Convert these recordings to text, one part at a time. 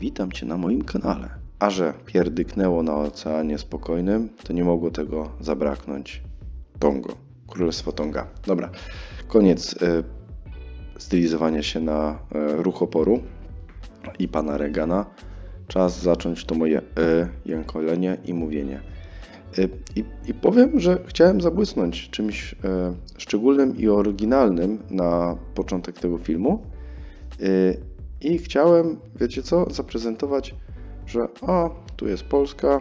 witam Cię na moim kanale. A że pierdyknęło na Oceanie Spokojnym, to nie mogło tego zabraknąć. Tongo, Królestwo Tonga. Dobra, koniec y, stylizowania się na y, ruch oporu i pana Regana. Czas zacząć to moje y, jękolenie i mówienie. Y, I, I powiem, że chciałem zabłysnąć czymś y, szczególnym i oryginalnym na początek tego filmu. I chciałem, wiecie co, zaprezentować, że a, tu jest Polska,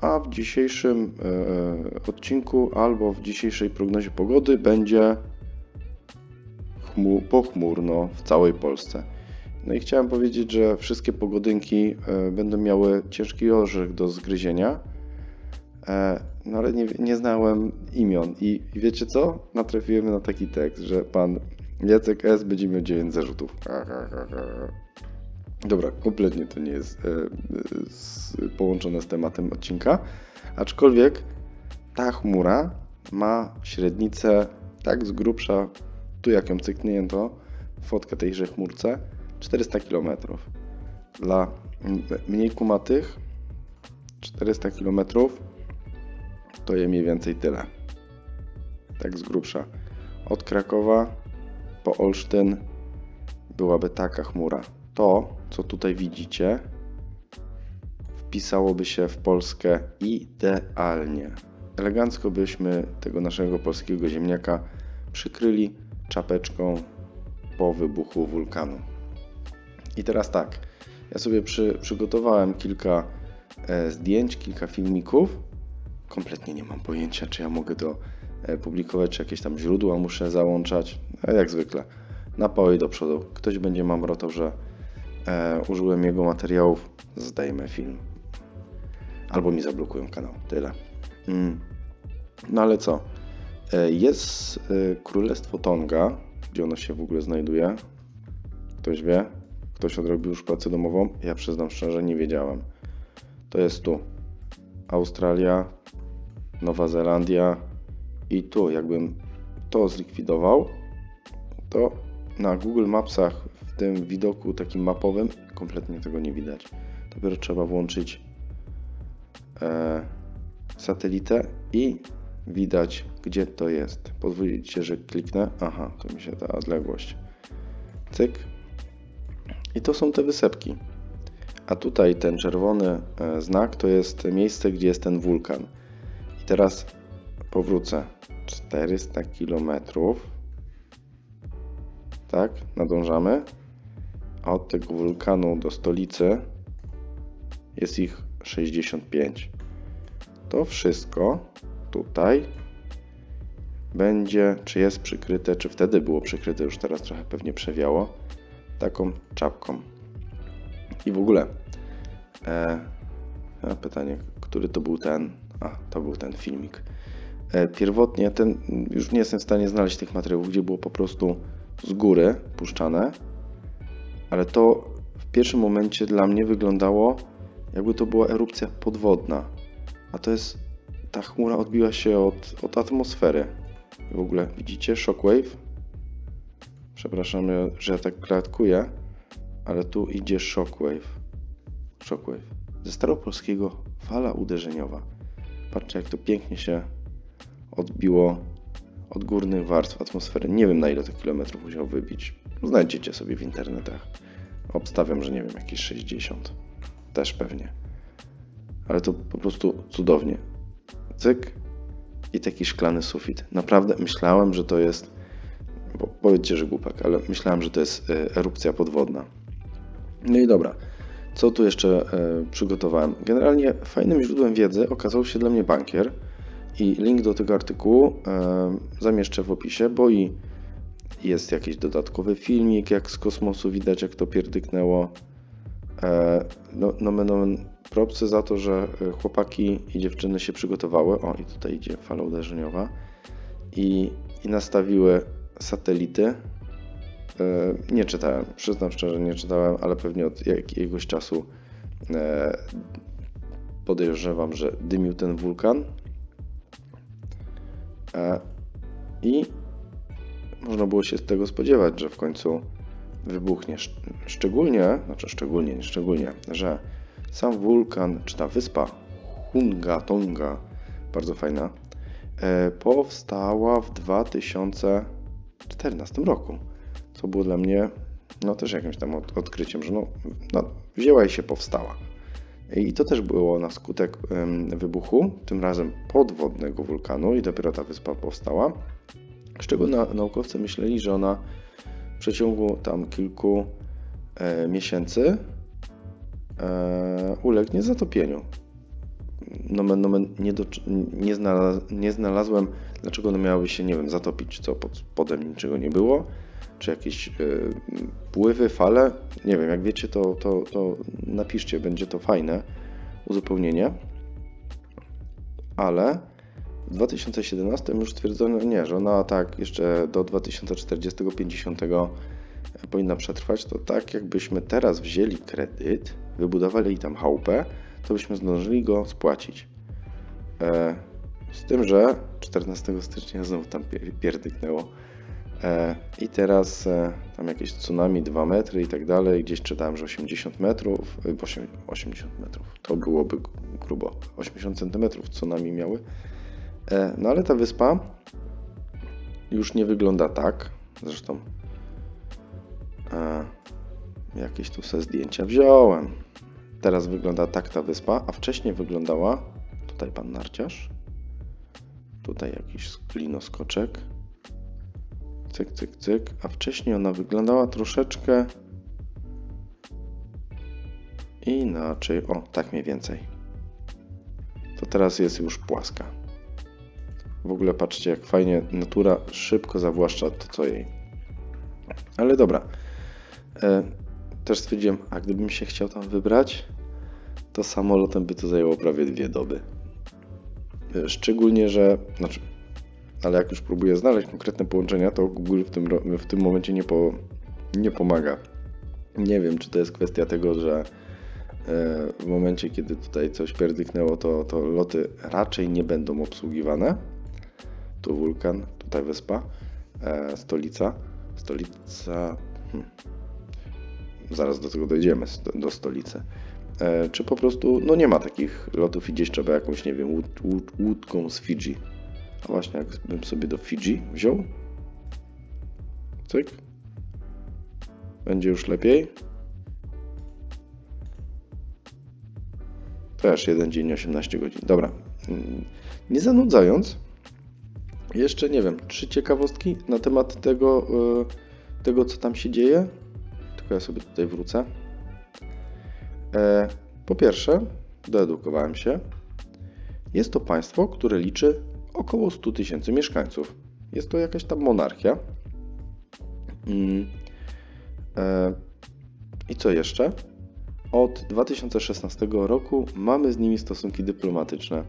a w dzisiejszym e, odcinku albo w dzisiejszej prognozie pogody będzie chmu, pochmurno w całej Polsce. No i chciałem powiedzieć, że wszystkie pogodynki e, będą miały ciężki orzech do zgryzienia, e, no ale nie, nie znałem imion. I, I wiecie co? Natrafiłem na taki tekst, że pan Jacek S. będzie miał 9 zarzutów. Dobra, kompletnie to nie jest e, e, połączone z tematem odcinka, aczkolwiek ta chmura ma średnicę tak z grubsza, tu jak ją cyknięto, fotkę tejże chmurce, 400 km. Dla mniej kumatych 400 km to je mniej więcej tyle. Tak z grubsza. Od Krakowa po Olsztyn byłaby taka chmura. To, co tutaj widzicie, wpisałoby się w Polskę idealnie. Elegancko byśmy tego naszego polskiego ziemniaka przykryli czapeczką po wybuchu wulkanu. I teraz tak, ja sobie przy, przygotowałem kilka e, zdjęć, kilka filmików. Kompletnie nie mam pojęcia, czy ja mogę e, publikować, czy jakieś tam źródła muszę załączać. Jak zwykle, napoi do przodu. Ktoś będzie mamrotał, że e, użyłem jego materiałów, zdajmy film. Albo mi zablokują kanał. Tyle. Mm. No ale co? E, Jest e, Królestwo Tonga, gdzie ono się w ogóle znajduje. Ktoś wie? Ktoś odrobił już pracę domową? Ja przyznam szczerze, nie wiedziałem. To jest tu Australia, Nowa Zelandia i tu, jakbym to zlikwidował, to na Google Mapsach w tym widoku takim mapowym kompletnie tego nie widać. Dopiero trzeba włączyć e, satelitę i widać, gdzie to jest. Pozwolicie, że kliknę. Aha, to mi się ta odległość. Cyk. I to są te wysepki. A tutaj ten czerwony e, znak to jest miejsce, gdzie jest ten wulkan. I teraz powrócę. 400 kilometrów tak, nadążamy. A od tego wulkanu do stolicy jest ich 65. To wszystko tutaj będzie, czy jest przykryte, czy wtedy było przykryte, już teraz trochę pewnie przewiało, taką czapką. I w ogóle, e, pytanie, który to był ten, a to był ten filmik. E, pierwotnie ten, już nie jestem w stanie znaleźć tych materiałów, gdzie było po prostu z góry puszczane, ale to w pierwszym momencie dla mnie wyglądało, jakby to była erupcja podwodna. A to jest, ta chmura odbiła się od, od atmosfery. W ogóle widzicie shockwave? Przepraszam, że ja tak klatkuję, ale tu idzie shockwave. Shockwave. Ze staropolskiego fala uderzeniowa. Patrzcie, jak to pięknie się odbiło od górnych warstw atmosfery. Nie wiem na ile to kilometrów musiał wybić. Znajdziecie sobie w internetach. Obstawiam, że nie wiem, jakieś 60. Też pewnie. Ale to po prostu cudownie. Cyk i taki szklany sufit. Naprawdę myślałem, że to jest. Bo powiedzcie, że głupek, ale myślałem, że to jest e, erupcja podwodna. No i dobra. Co tu jeszcze e, przygotowałem? Generalnie fajnym źródłem wiedzy okazał się dla mnie bankier. I link do tego artykułu e, zamieszczę w opisie, bo i jest jakiś dodatkowy filmik, jak z kosmosu widać, jak to pierdyknęło. E, no, nomen omen, propsy za to, że e, chłopaki i dziewczyny się przygotowały. O, i tutaj idzie fala uderzeniowa. I, i nastawiły satelity. Nie czytałem, przyznam szczerze, nie czytałem, ale pewnie od jakiegoś czasu podejrzewam, że dymił ten wulkan. E, I można było się z tego spodziewać, że w końcu wybuchnie. Szcz- Szczególnie, znaczy szczególnie, nie szczególnie, że sam wulkan, czy ta wyspa Hunga Tonga, bardzo fajna, e, powstała w 2014 roku. Co było dla mnie no też jakimś tam od, odkryciem, że no, no, wzięła i się powstała. I to też było na skutek wybuchu, tym razem podwodnego wulkanu, i dopiero ta wyspa powstała. Z czego na, naukowcy myśleli, że ona w przeciągu tam kilku e, miesięcy e, ulegnie zatopieniu. Nomen, nomen, nie, do, nie, znalaz, nie znalazłem, dlaczego one miałyby się, nie wiem, zatopić, co pod spodem niczego nie było, czy jakieś e, pływy, fale. Nie wiem, jak wiecie, to, to, to napiszcie, będzie to fajne uzupełnienie. Ale w 2017 już stwierdzono, nie, że ona tak jeszcze do 2040-50 powinna przetrwać, to tak jakbyśmy teraz wzięli kredyt, wybudowali tam chałupę, to byśmy zdążyli go spłacić. E, z tym, że 14 stycznia znowu tam pier- pierdyknęło. E, I teraz e, tam jakieś tsunami 2 metry i tak dalej. Gdzieś czytałem, że 80 metrów, e, osiem- 80 metrów, to byłoby grubo. 80 centymetrów tsunami miały. E, No ale ta wyspa już nie wygląda tak. Zresztą e, jakieś tu se zdjęcia wziąłem. Teraz wygląda tak ta wyspa, a wcześniej wyglądała tutaj pan narciarz. Tutaj jakiś glinoskoczek. Cyk, cyk, cyk. A wcześniej ona wyglądała troszeczkę inaczej. O, tak mniej więcej. To teraz jest już płaska. W ogóle patrzcie, jak fajnie natura szybko zawłaszcza to, co jej. Ale dobra. E, też stwierdziłem, a gdybym się chciał tam wybrać, to samolotem by to zajęło prawie dwie doby. E, Szczególnie, że. Znaczy, ale jak już próbuję znaleźć konkretne połączenia, to Google w tym, w tym momencie nie, po, nie pomaga. Nie wiem, czy to jest kwestia tego, że e, w momencie, kiedy tutaj coś pierdyknęło, to, to loty raczej nie będą obsługiwane. Tu wulkan, tutaj wyspa, e, stolica. Stolica. Hmm. Zaraz do tego dojdziemy, do stolicy. E, czy po prostu no nie ma takich lotów i gdzieś trzeba jakąś, nie wiem, łód, łód, łódką z Fidżi. A właśnie, jakbym sobie do Fidżi wziął. Cyk. Będzie już lepiej. Też jeden dzień, 18 godzin. Dobra. Nie zanudzając, jeszcze nie wiem, trzy ciekawostki na temat tego, y, tego co tam się dzieje. Tylko ja sobie tutaj wrócę. E, Po pierwsze, doedukowałem się. Jest to państwo, które liczy około 100 tysięcy mieszkańców. Jest to jakaś tam monarchia. Mm. E, I co jeszcze? Od 2016 roku mamy z nimi stosunki dyplomatyczne.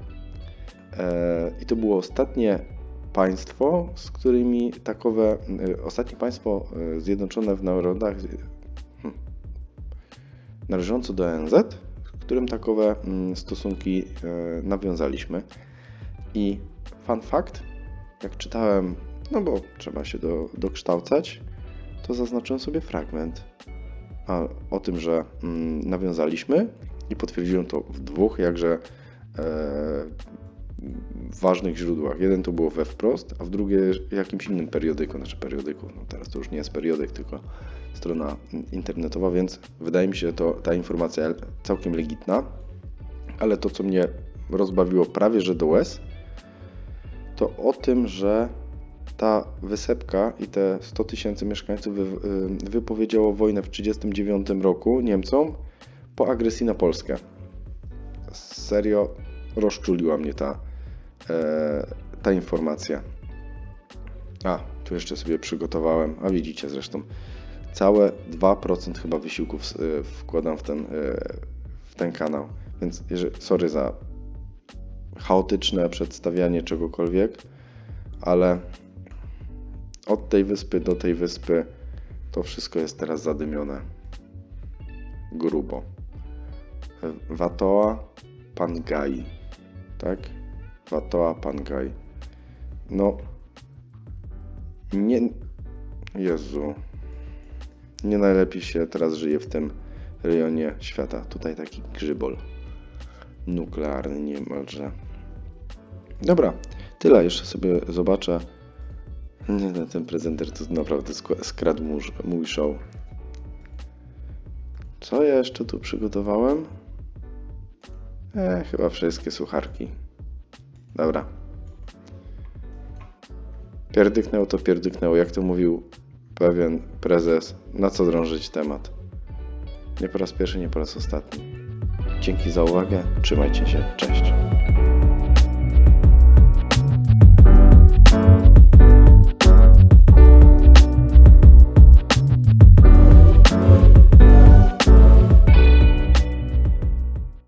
E, I to było ostatnie państwo, z którymi takowe, e, ostatnie państwo zjednoczone w narodach, hmm, należące do ONZ, z którym takowe mm, stosunki nawiązaliśmy. I fun fact, jak czytałem, no bo trzeba się do, dokształcać, to zaznaczyłem sobie fragment a, o tym, że mm, nawiązaliśmy i potwierdziłem to w dwóch jakże e, ważnych źródłach. Jeden to było we wprost, a w drugie jakimś innym periodyku, znaczy periodyku, no teraz to już nie jest periodyk, tylko strona internetowa, więc wydaje mi się, to ta informacja całkiem legitna, ale to, co mnie rozbawiło prawie że do łez, to o tym, że ta wysepka i te 100 tysięcy mieszkańców y, wypowiedziało wojnę w 1939 roku Niemcom po agresji na Polskę. Serio rozczuliła mnie ta, e, ta informacja. A, tu jeszcze sobie przygotowałem, a widzicie zresztą, całe 2% chyba wysiłków y, wkładam w ten, y, w ten kanał. Więc sorry za chaotyczne przedstawianie czegokolwiek, ale od tej wyspy do tej wyspy to wszystko jest teraz zadymione grubo. Watoa Pangai, tak? Watoa Pangai. No, nie. Jezu. nie najlepiej się teraz żyje w tym rejonie świata. Tutaj taki grzybol nuklearny niemalże. Dobra, tyle. Jeszcze sobie zobaczę. Nie, no, ten prezenter to naprawdę skradł mój show. Co ja jeszcze tu przygotowałem? E, chyba wszystkie sucharki. Dobra. Pierdyknęło to pierdyknęło. Jak to mówił pewien prezes, na co drążyć temat. Nie po raz pierwszy, nie po raz ostatni. Dzięki za uwagę. Trzymajcie się. Cześć.